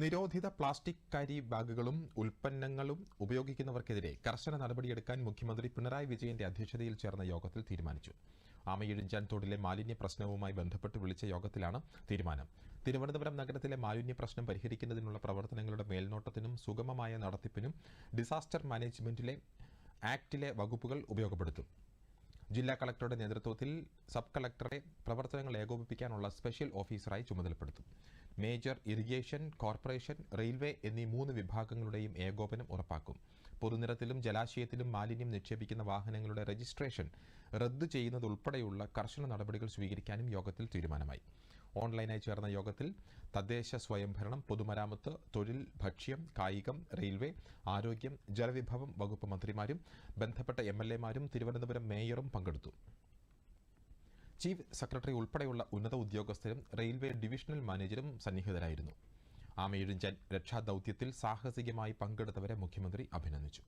നിരോധിത പ്ലാസ്റ്റിക് കരി ബാഗുകളും ഉൽപ്പന്നങ്ങളും ഉപയോഗിക്കുന്നവർക്കെതിരെ കർശന നടപടിയെടുക്കാൻ മുഖ്യമന്ത്രി പിണറായി വിജയന്റെ അധ്യക്ഷതയിൽ ചേർന്ന യോഗത്തിൽ തീരുമാനിച്ചു. ആമയിഴിഞ്ചാൻ തോടിലെ മാലിന്യ പ്രശ്നവുമായി ബന്ധപ്പെട്ട് വിളിച്ച യോഗത്തിലാണ് തീരുമാനം. തിരുവനന്തപുരം നഗരത്തിലെ മാലിന്യ പ്രശ്നം പരിഹരിക്കുന്നതിനുള്ള പ്രവർത്തനങ്ങളുടെ മേൽനോട്ടത്തിനും സുഗമമായ നടത്തിപ്പിനും ഡിസാസ്റ്റർ മാനേജ്മെന്റിലെ ആക്ടിലെ വകുപ്പുകൾ ഉപയോഗപ്പെടുത്തും. ജില്ലാ കളക്ടറുടെ നേതൃത്വത്തിൽ സബ് കളക്ടറെ പ്രവർത്തനങ്ങൾ ഏകോപിപ്പിക്കാനുള്ള സ്പെഷ്യൽ ഓഫീസറായി ചുമതലപ്പെടുത്തും. മേജർ ഇറിഗേഷൻ കോർപ്പറേഷൻ റെയിൽവേ എന്നീ മൂന്ന് വിഭാഗങ്ങളുടെയും ഏകോപനം ഉറപ്പാക്കും. പൊതുനിരത്തിലും ജലാശയത്തിലും മാലിന്യം നിക്ഷേപിക്കുന്ന വാഹനങ്ങളുടെ രജിസ്ട്രേഷൻ റദ്ദു ചെയ്യുന്നതുൾപ്പെടെയുള്ള കർശന നടപടികൾ സ്വീകരിക്കാനും യോഗത്തിൽ തീരുമാനമായി. ഓൺലൈനായി ചേർന്ന യോഗത്തിൽ തദ്ദേശ സ്വയംഭരണം പൊതുമരാമത്ത് തൊഴിൽ ഭക്ഷ്യം കായികം റെയിൽവേ ആരോഗ്യം ജലവിഭവം വകുപ്പ് മന്ത്രിമാരും ബന്ധപ്പെട്ട എം തിരുവനന്തപുരം മേയറും പങ്കെടുത്തു. ചീഫ് സെക്രട്ടറി ഉൾപ്പെടെയുള്ള ഉന്നത ഉദ്യോഗസ്ഥരും റെയിൽവേ ഡിവിഷണൽ മാനേജരും സന്നിഹിതരായിരുന്നു. ആമയിഴിഞ്ചൻ രക്ഷാദൌത്യത്തിൽ സാഹസികമായി പങ്കെടുത്തവരെ മുഖ്യമന്ത്രി അഭിനന്ദിച്ചു.